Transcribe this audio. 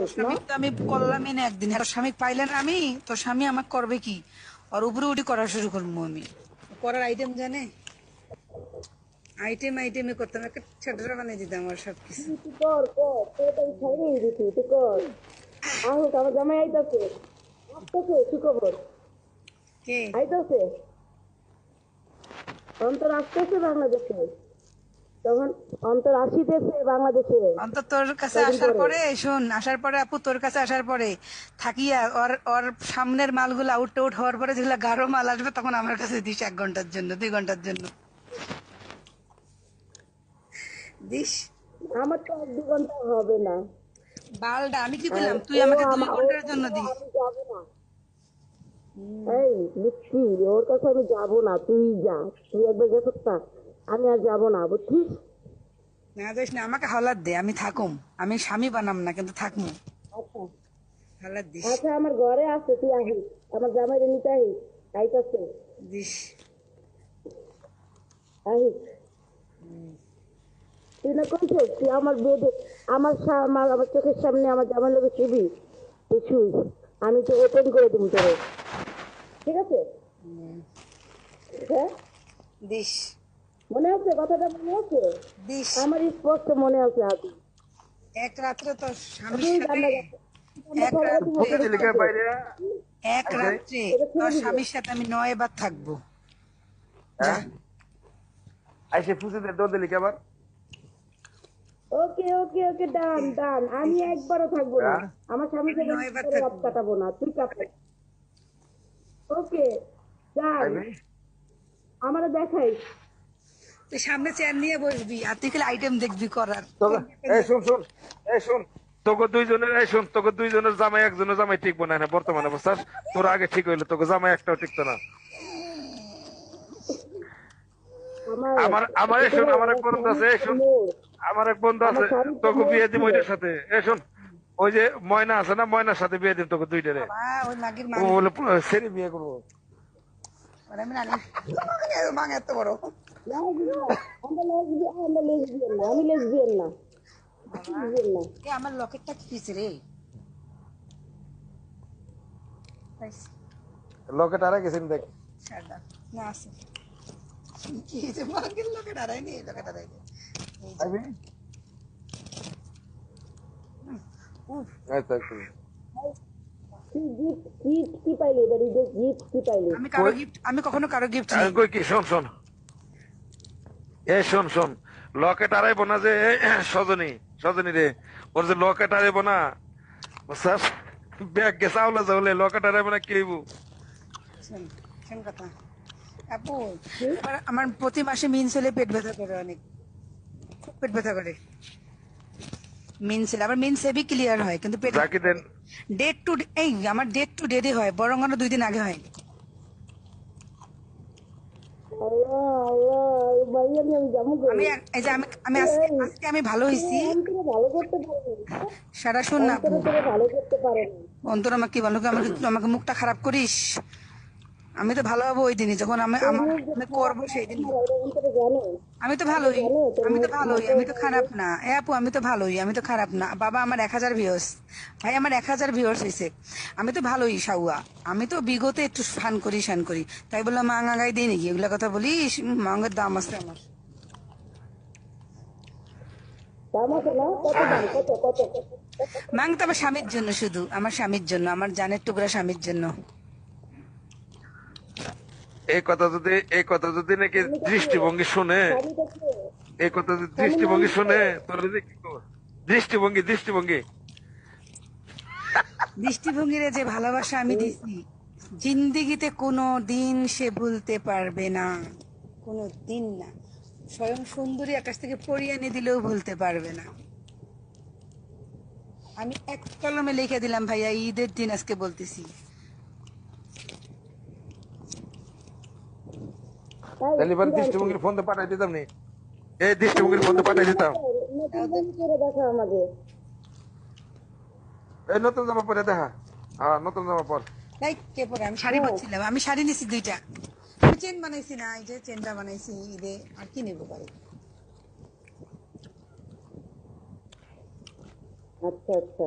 আমি একদিন। স্বামী পাইলেন আমি স্বামী করবে কি? আর উপরে উঠি করা শুরু করব আমি। করার আইটেম জানে? আইটেম আইটেমে করতাম একটা ছেলেরা বানিয়ে দিতাম আমার সব কিছু কর কর তোর ছাড়িয়ে দিছি তুই কর। আহ আমার জামাই আইতাছে। আসতেছে সুখবর কে? আইতাছে। অন্তর আসতেছে বাংলাদেশে। তখন অন্তর আসিতেছে বাংলাদেশে। অন্তত তোর কাছে আসার পরে। শোন আসার পরে আপু তোর কাছে আসার পরে থাকিয়া ওর ওর সামনের মালগুলো আউট আউট হওয়ার পরে যেগুলো গাঢ় মাল আসবে তখন আমার কাছে দিস এক ঘণ্টার জন্য দুই ঘণ্টার জন্য। দিস? আমার তো এক দু ঘণ্টা হবে না। বালটা আমি কি বললাম? তুই আমাকে দুই ঘণ্টার জন্য দিস। এই লুচ্ছি ওর কাছে আমি যাব না তুই যা তুই একবার গেছো না। আমি আর যাব না বুঝছিস? না দিস না আমাকে হাওলাত দে আমি থাকুম। আমি স্বামী বানাম না কিন্তু থাকমু। আচ্ছা। হাওলাত দিস। আচ্ছা আমার ঘরে আছে তুই আহিস আমার জামাই নিতে আহিস আইতাছে দিস। আহিস তুই না কইছিস তুই আমার বেডে আমার আমার আমার চোখের সামনে আমার জামাই লোকে শুবি? তুই আমি তো ওপেন করে দিব তোরে। ঠিক আছে? হ্যাঁ? দিস। মনে আছে? কথাটা মনে আছে? আমার স্পষ্ট মনে আছে আজ এক রাত্রে তোর স্বামীর সাথে এক রাত্রে এক রাত্রে তোর স্বামীর সাথে আমি নয় বার থাকব। হ্যাঁ? আইসে ফুসে দে দৌড় লিখে আবার? ওকে ওকে ওকে ডান ডান। আমি একবারও থাকব না। হ্যাঁ? আমার স্বামী সাথে নয় বার কোনো রাত কাটাবো না। তুই কাটা। ওকে ডান আইবি আমারে দেখাই। তুই সামনে চেয়ার নিয়ে বসবি আর তুই খালি আইটেম দেখবি করার। তোকে এই শুন শুন এই শুন তোকে দুইজনের এই শুন তোকে দুইজনের জামাই একজনের জামাই টিকবো না না বর্তমানে বুঝছাস? তোর আগে ঠিক হইল তোকে জামাই একটাও টিকতো না। আমার আমার আমার এই শুন আমার এক বন্ধু আছে শুন আমার এক বন্ধু আছে তোকে বিয়ে দিব ওইটার সাথে। এই শুন ওই যে ময়না আছে না ময়নার সাথে বিয়ে দিন তোকে ওই মাগির ও বলে সেরি বিয়ে করব। আমি মাং এত বড়। আমরা লেসবিয়ান না আমি লেসবিয়ান না। লেসবিয়ান আমার লকেটটা কি রে। লকেট আরে গেছেন দেখ। না আছে। কি যে মাগির লকেট হারাইনি এই লকেট হারাইনি আইবি উফ আচ্ছা। গিফট গিফট কি পাইলি এবার? গিফট কি পাইলি? আমি কারও গিফট আমি কখনো কারও গিফট কই কি? শোন শোন। এ শোন শোন। লকেট আড়াইবো না যে সজনী সজনী রে। ওর যে লকেট আড়াইবো না স্যার ব্যাগ গে চাউলে চাউলে লকেট আড়াইবো না কি হইবো? শোন শোন কথা। আপু আমার প্রতি মাসে মিনস হলে পেট ব্যথা করে অনেক। খুব পেট ব্যথা করে। মিনস আবার মিনস হেভি ক্লিয়ার হয় কিন্তু পেট যাকে দেন। ডেট টু এই আমার ডেট টু হয় বরং দুই দিন আগে হয়। আল্লাহ আল্লাহ। আমি এই যে আমি আমি আজকে আজকে আমি ভালো হয়েছি ভালো করতে সারা শোন না। ভালো করতে পারেন অন্তর আমাকে আমাকে আমাকে মুখটা খারাপ করিস? আমি তো ভালো হব ওই দিনই যখন আমি আমি করব সেই দিন আমি তো ভালোই আমি তো ভালোই আমি তো খারাপ না। এ আপু আমি তো ভালোই আমি তো খারাপ না। বাবা আমার এক হাজার ভিউস ভাই আমার এক হাজার ভিউস হয়েছে আমি তো ভালোই সাউয়া আমি তো বিগতে একটু ফান করি শান করি। তাই বললাম মাঙ্গা গাই দিই নাকি? এগুলো কথা বলিস? মাঙ্গের দাম আছে আমার? মাং তো আমার স্বামীর জন্য শুধু আমার স্বামীর জন্য আমার জানের টুকরা স্বামীর জন্য। এই কথা যদি এই কথা যদি নাকি দৃষ্টিভঙ্গি শুনে? এই কথা যদি দৃষ্টিভঙ্গি শুনে তোর যদি কি করব? দৃষ্টিভঙ্গি দৃষ্টিভঙ্গি। দৃষ্টিভঙ্গিরে যে ভালোবাসা আমি দিছি জিন্দিগিতে কোনো দিন সে ভুলতে পারবে না। কোনো দিন না। স্বয়ং সুন্দরী আকাশ থেকে পড়িয়ে এনে দিলেও ভুলতে পারবে না। আমি এক কলমে লিখে দিলাম ভাইয়া ঈদের দিন আজকে বলতেছি। তাহলে এবার দৃষ্টিভঙ্গির ফোন তো পাঠাই দিতাম নি। এই দৃষ্টিভঙ্গির ফোন তো পাঠাই দিতাম। এই নতুন জামা পরে দেখা। হ্যাঁ নতুন জামা পর। তাই কে পরে? আমি শাড়ি পরছিলাম। আমি শাড়ি নিছি দুইটা। আমি চেন বানাইছি না এই যে চেনটা বানাইছি ঈদে আর কি নেব পারে আচ্ছা আচ্ছা।